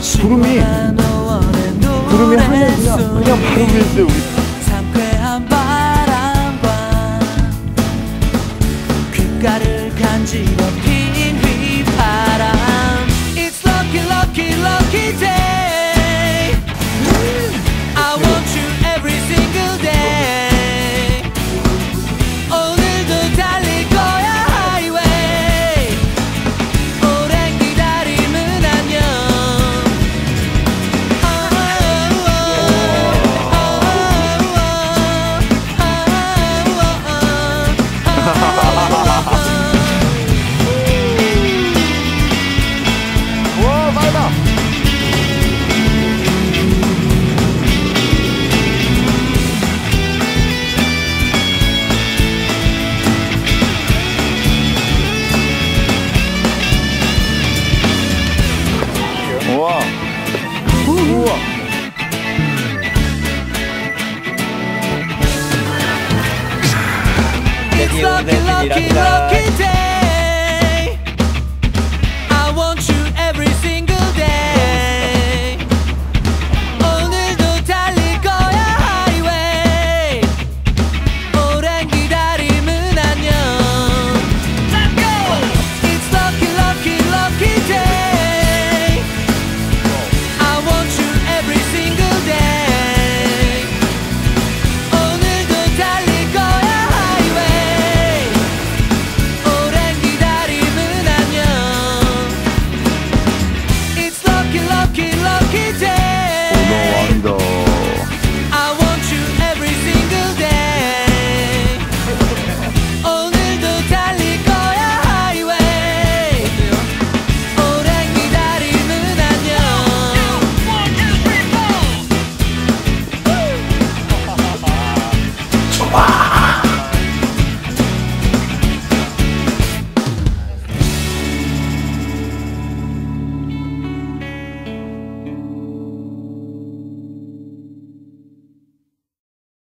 구름이 구름이 하늘 그냥 그냥 바로 위에 있어요 우리. 를 간지 walk. It's lucky, lucky, lucky.